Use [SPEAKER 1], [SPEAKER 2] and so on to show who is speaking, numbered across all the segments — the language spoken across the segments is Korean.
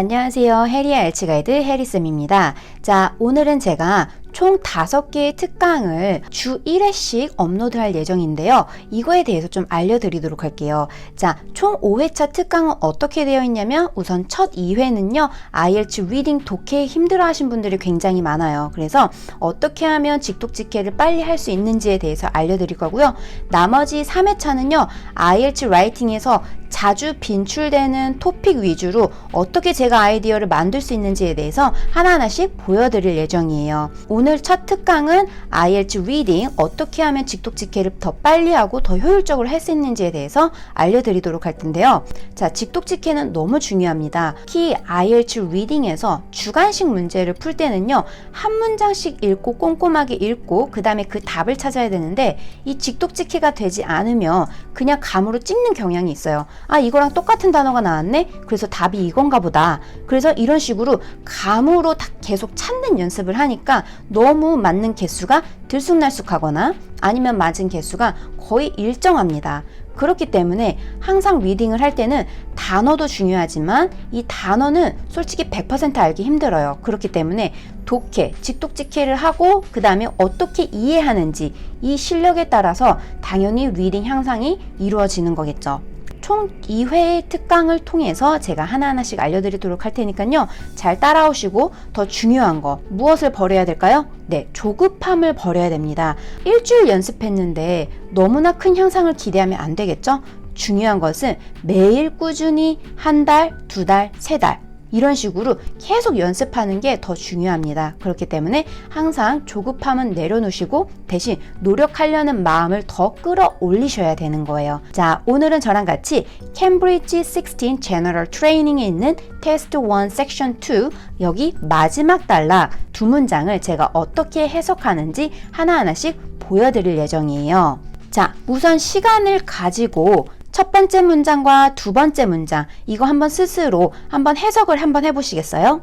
[SPEAKER 1] 안녕하세요. 해리의 알츠 가이드 해리쌤입니다. 자, 오늘은 제가 총 5개의 특강을 주 1회씩 업로드할 예정인데요. 이거에 대해서 좀 알려드리도록 할게요. 자, 총 5회차 특강은 어떻게 되어 있냐면 우선 첫 2회는요. IELTS 리딩 독해 힘들어 하신 분들이 굉장히 많아요. 그래서 어떻게 하면 직독 직해를 빨리 할 수 있는지에 대해서 알려드릴 거고요. 나머지 3회차는요. IELTS 라이팅에서 자주 빈출되는 토픽 위주로 어떻게 제가 아이디어를 만들 수 있는지에 대해서 하나하나씩 보여드릴 예정이에요. 오늘 첫 특강은 IELTS 리딩 어떻게 하면 직독 직해를 더 빨리 하고 더 효율적으로 할 수 있는지에 대해서 알려드리도록 할 텐데요. 자, 직독 직해는 너무 중요합니다. 특히 IELTS 리딩에서 주관식 문제를 풀 때는요. 한 문장씩 읽고 꼼꼼하게 읽고 그 다음에 그 답을 찾아야 되는데 이 직독 직해가 되지 않으면 그냥 감으로 찍는 경향이 있어요. 아, 이거랑 똑같은 단어가 나왔네? 그래서 답이 이건가 보다. 그래서 이런 식으로 감으로 다 계속 찾는 연습을 하니까 너무 맞는 개수가 들쑥날쑥하거나 아니면 맞은 개수가 거의 일정합니다. 그렇기 때문에 항상 리딩을 할 때는 단어도 중요하지만 이 단어는 솔직히 100% 알기 힘들어요. 그렇기 때문에 독해, 직독직해를 하고 그 다음에 어떻게 이해하는지 이 실력에 따라서 당연히 리딩 향상이 이루어지는 거겠죠. 총 2회의 특강을 통해서 제가 하나하나씩 알려드리도록 할 테니까요. 잘 따라오시고 더 중요한 거 무엇을 버려야 될까요? 네, 조급함을 버려야 됩니다. 일주일 연습했는데 너무나 큰 향상을 기대하면 안 되겠죠? 중요한 것은 매일 꾸준히 한 달, 두 달, 세 달. 이런 식으로 계속 연습하는 게 더 중요합니다. 그렇기 때문에 항상 조급함은 내려놓으시고 대신 노력하려는 마음을 더 끌어올리셔야 되는 거예요. 자, 오늘은 저랑 같이 캠브리지 16 General Training에 있는 테스트 1 섹션 2 여기 마지막 단락 두 문장을 제가 어떻게 해석하는지 하나하나씩 보여드릴 예정이에요. 자, 우선 시간을 가지고 첫 번째 문장과 두 번째 문장 이거 한번 스스로 한번 해석을 한번 해보시겠어요?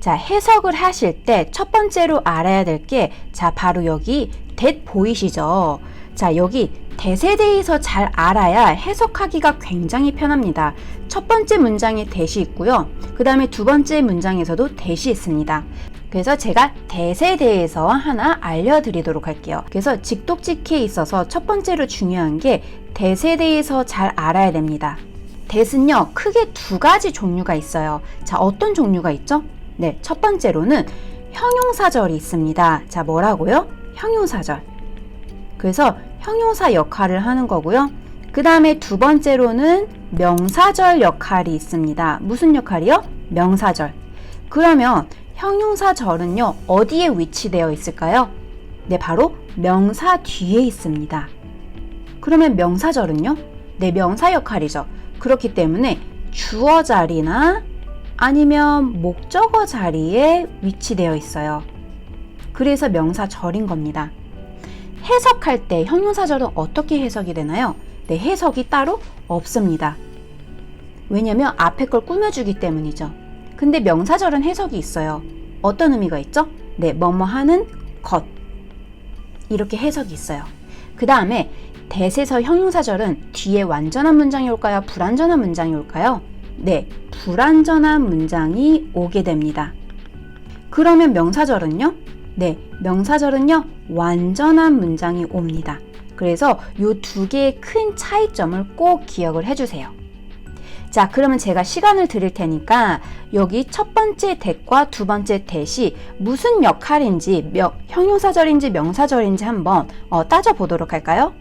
[SPEAKER 1] 자, 해석을 하실 때 첫 번째로 알아야 될 게 자, 바로 여기 that 보이시죠? 자, 여기 대세 대해서 잘 알아야 해석하기가 굉장히 편합니다. 첫 번째 문장에 대시 있고요. 그 다음에 두 번째 문장에서도 대시 있습니다. 그래서 제가 대세 대해서 하나 알려드리도록 할게요. 그래서 직독직해에 있어서 첫 번째로 중요한 게 대세 대해서 잘 알아야 됩니다. 대는요, 크게 두 가지 종류가 있어요. 자, 어떤 종류가 있죠? 네, 첫 번째로는 형용사절이 있습니다. 자, 뭐라고요? 형용사절. 그래서 형용사 역할을 하는 거고요. 그 다음에 두 번째로는 명사절 역할이 있습니다. 무슨 역할이요? 명사절. 그러면 형용사 절은요, 어디에 위치되어 있을까요? 네, 바로 명사 뒤에 있습니다. 그러면 명사절은요? 네, 명사 역할이죠. 그렇기 때문에 주어 자리나 아니면 목적어 자리에 위치되어 있어요. 그래서 명사절인 겁니다. 해석할 때 형용사절은 어떻게 해석이 되나요? 네, 해석이 따로 없습니다. 왜냐면 앞에 걸 꾸며주기 때문이죠. 근데 명사절은 해석이 있어요. 어떤 의미가 있죠? 네, 뭐뭐 하는 것. 이렇게 해석이 있어요. 그 다음에 대세서 형용사절은 뒤에 완전한 문장이 올까요? 불완전한 문장이 올까요? 네, 불완전한 문장이 오게 됩니다. 그러면 명사절은요? 네, 명사절은요, 완전한 문장이 옵니다. 그래서 이 두 개의 큰 차이점을 꼭 기억을 해주세요. 자, 그러면 제가 시간을 드릴 테니까 여기 첫 번째 대과 두 번째 대시 무슨 역할인지 명, 형용사절인지 명사절인지 한번 어, 따져보도록 할까요?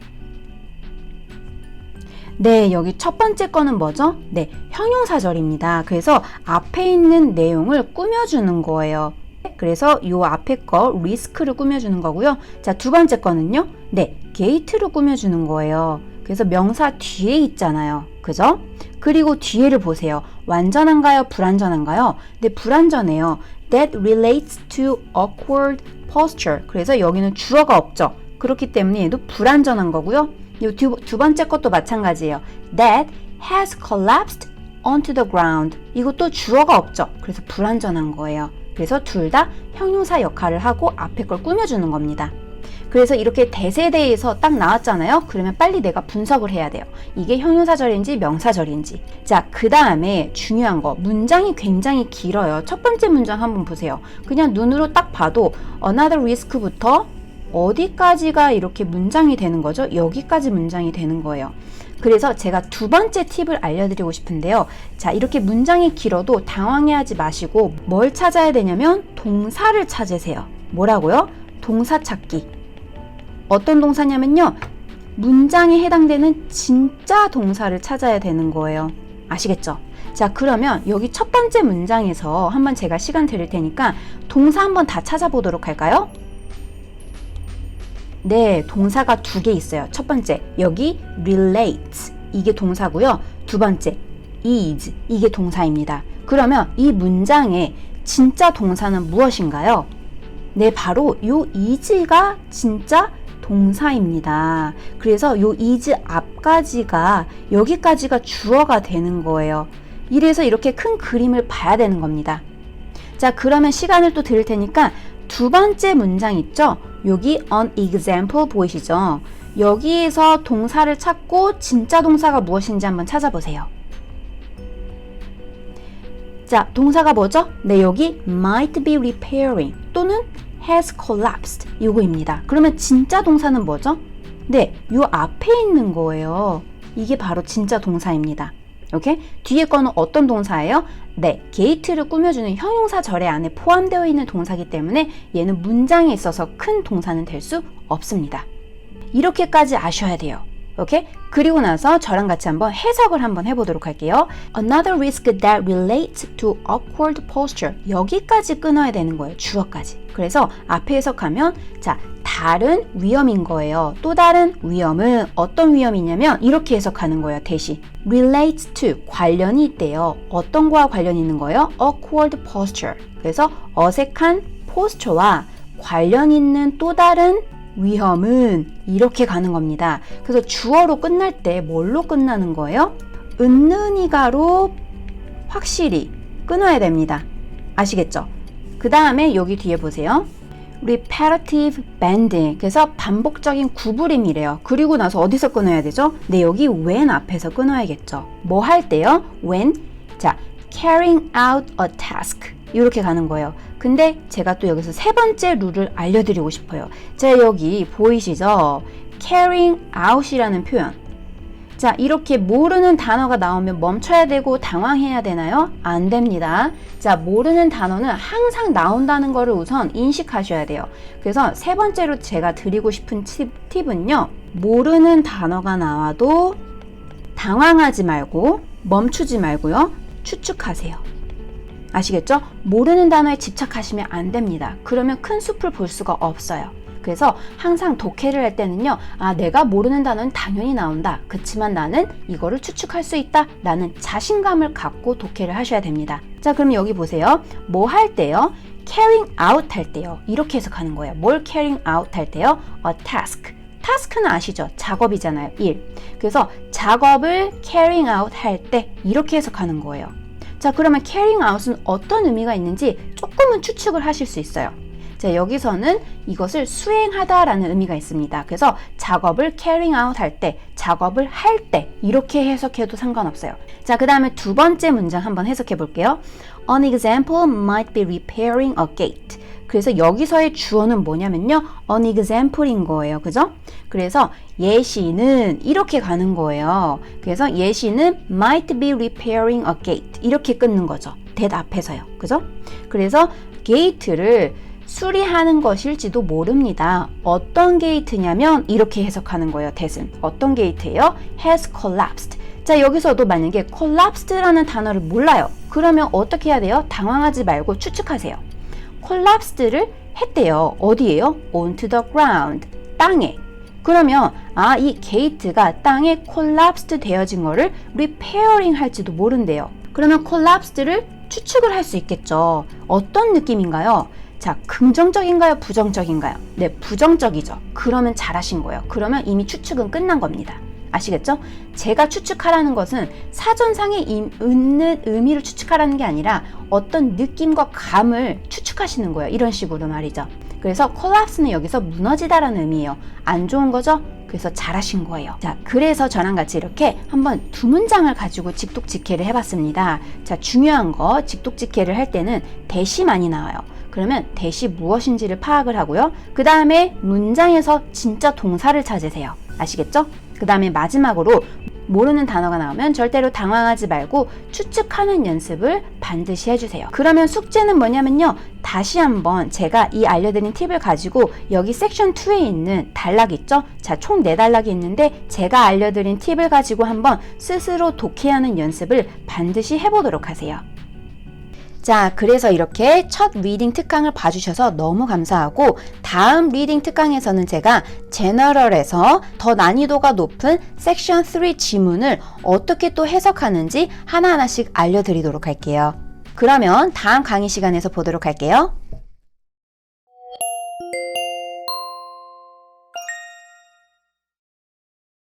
[SPEAKER 1] 네, 여기 첫 번째 거는 뭐죠? 네, 형용사절입니다. 그래서 앞에 있는 내용을 꾸며주는 거예요. 그래서 이 앞에 거 리스크를 꾸며주는 거고요. 자, 두 번째 거는요. 네, 게이트를 꾸며주는 거예요. 그래서 명사 뒤에 있잖아요. 그죠? 그리고 뒤에를 보세요. 완전한가요? 불완전한가요? 네, 불완전해요. That relates to awkward posture. 그래서 여기는 주어가 없죠. 그렇기 때문에 얘도 불완전한 거고요. 이 두, 두 번째 것도 마찬가지예요. That has collapsed onto the ground. 이것도 주어가 없죠. 그래서 불완전한 거예요. 그래서 둘 다 형용사 역할을 하고 앞에 걸 꾸며주는 겁니다. 그래서 이렇게 대세대에서 딱 나왔잖아요. 그러면 빨리 내가 분석을 해야 돼요. 이게 형용사절인지 명사절인지. 자, 그 다음에 중요한 거. 문장이 굉장히 길어요. 첫 번째 문장 한번 보세요. 그냥 눈으로 딱 봐도 another risk부터 어디까지가 이렇게 문장이 되는 거죠? 여기까지 문장이 되는 거예요. 그래서 제가 두 번째 팁을 알려드리고 싶은데요. 자, 이렇게 문장이 길어도 당황해하지 마시고 뭘 찾아야 되냐면 동사를 찾으세요. 뭐라고요? 동사 찾기. 어떤 동사냐면요. 문장에 해당되는 진짜 동사를 찾아야 되는 거예요. 아시겠죠? 자, 그러면 여기 첫 번째 문장에서 한번 제가 시간 드릴 테니까 동사 한번 다 찾아보도록 할까요? 네, 동사가 두 개 있어요. 첫 번째, 여기 relate. 이게 동사고요. 두 번째, is. 이게 동사입니다. 그러면 이 문장의 진짜 동사는 무엇인가요? 네, 바로 요 is가 진짜 동사입니다. 그래서 요 is 앞까지가 여기까지가 주어가 되는 거예요. 이래서 이렇게 큰 그림을 봐야 되는 겁니다. 자, 그러면 시간을 또 드릴 테니까 두 번째 문장 있죠? 여기 an example 보이시죠? 여기에서 동사를 찾고 진짜 동사가 무엇인지 한번 찾아보세요. 자, 동사가 뭐죠? 네, 여기 might be repairing 또는 has collapsed 이거입니다. 그러면 진짜 동사는 뭐죠? 네, 요 앞에 있는 거예요. 이게 바로 진짜 동사입니다. 오케이? 뒤에 거는 어떤 동사예요? 네, 게이트를 꾸며주는 형용사 절에 안에 포함되어 있는 동사기 때문에 얘는 문장에 있어서 큰 동사는 될 수 없습니다. 이렇게까지 아셔야 돼요. 오케이? 그리고 나서 저랑 같이 한번 해석을 한번 해보도록 할게요. Another risk that relates to awkward posture. 여기까지 끊어야 되는 거예요. 주어까지. 그래서 앞에 해석하면 자 다른 위험인 거예요. 또 다른 위험은 어떤 위험이냐면 이렇게 해석하는 거예요. 대신 relates to 관련이 있대요. 어떤 거와 관련이 있는 거예요? awkward posture. 그래서 어색한 포스처와 관련 있는 또 다른 위험은 이렇게 가는 겁니다. 그래서 주어로 끝날 때 뭘로 끝나는 거예요? 은는이가로 확실히 끊어야 됩니다. 아시겠죠? 그 다음에 여기 뒤에 보세요. repetitive bending. 그래서 반복적인 구부림이래요. 그리고 나서 어디서 끊어야 되죠? 네, 여기 when 앞에서 끊어야겠죠. 뭐 할 때요? when. 자, carrying out a task. 이렇게 가는 거예요. 근데 제가 또 여기서 세 번째 룰을 알려드리고 싶어요. 자, 여기 보이시죠? carrying out이라는 표현. 자, 이렇게 모르는 단어가 나오면 멈춰야 되고 당황해야 되나요? 안 됩니다. 자, 모르는 단어는 항상 나온다는 것을 우선 인식하셔야 돼요. 그래서 세 번째로 제가 드리고 싶은 팁, 팁은요. 모르는 단어가 나와도 당황하지 말고 멈추지 말고요. 추측하세요. 아시겠죠? 모르는 단어에 집착하시면 안 됩니다. 그러면 큰 숲을 볼 수가 없어요. 그래서 항상 독해를 할 때는요, 아, 내가 모르는 단어는 당연히 나온다. 그치만 나는 이거를 추측할 수 있다. 라는 자신감을 갖고 독해를 하셔야 됩니다. 자, 그럼 여기 보세요. 뭐 할 때요? carrying out 할 때요. 이렇게 해석하는 거예요. 뭘 carrying out 할 때요? a task. 타스크는 아시죠? 작업이잖아요. 일. 그래서 작업을 carrying out 할 때 이렇게 해석하는 거예요. 자, 그러면 carrying out은 어떤 의미가 있는지 조금은 추측을 하실 수 있어요. 자, 여기서는 이것을 수행하다라는 의미가 있습니다. 그래서 작업을 carrying out 할 때, 작업을 할 때, 이렇게 해석해도 상관없어요. 자, 그 다음에 두 번째 문장 한번 해석해 볼게요. An example might be repairing a gate. 그래서 여기서의 주어는 뭐냐면요. an example인 거예요. 그죠? 그래서 예시는 이렇게 가는 거예요. 그래서 예시는 might be repairing a gate. 이렇게 끊는 거죠. 앞에서요. 그죠? 그래서 게이트를 수리하는 것일지도 모릅니다. 어떤 게이트냐면 이렇게 해석하는 거예요. that은 어떤 게이트예요? has collapsed. 자 여기서도 만약에 collapsed라는 단어를 몰라요. 그러면 어떻게 해야 돼요? 당황하지 말고 추측하세요. Collapsed를 했대요. 어디에요? onto the ground. 땅에. 그러면 아 이 게이트가 땅에 collapsed 되어진 거를 repairing 할지도 모른대요. 그러면 collapsed를 추측을 할 수 있겠죠. 어떤 느낌인가요? 자, 긍정적인가요? 부정적인가요? 네, 부정적이죠. 그러면 잘하신 거예요. 그러면 이미 추측은 끝난 겁니다. 아시겠죠? 제가 추측하라는 것은 사전상에 있는 의미를 추측하라는 게 아니라 어떤 느낌과 감을 추측하시는 거예요. 이런 식으로 말이죠. 그래서 collapse는 여기서 무너지다라는 의미예요. 안 좋은 거죠? 그래서 잘하신 거예요. 자, 그래서 저랑 같이 이렇게 한번 두 문장을 가지고 직독직해를 해봤습니다. 자, 중요한 거 직독직해를 할 때는 대시 많이 나와요. 그러면 대시 무엇인지를 파악을 하고요. 그 다음에 문장에서 진짜 동사를 찾으세요. 아시겠죠? 그 다음에 마지막으로 모르는 단어가 나오면 절대로 당황하지 말고 추측하는 연습을 반드시 해주세요. 그러면 숙제는 뭐냐면요. 다시 한번 제가 이 알려드린 팁을 가지고 여기 섹션 2에 있는 단락 있죠? 자, 총 4단락이 있는데 제가 알려드린 팁을 가지고 한번 스스로 독해하는 연습을 반드시 해보도록 하세요. 자, 그래서 이렇게 첫 리딩 특강을 봐주셔서 너무 감사하고 다음 리딩 특강에서는 제가 제너럴에서 더 난이도가 높은 섹션 3 지문을 어떻게 또 해석하는지 하나하나씩 알려드리도록 할게요. 그러면 다음 강의 시간에서 보도록 할게요.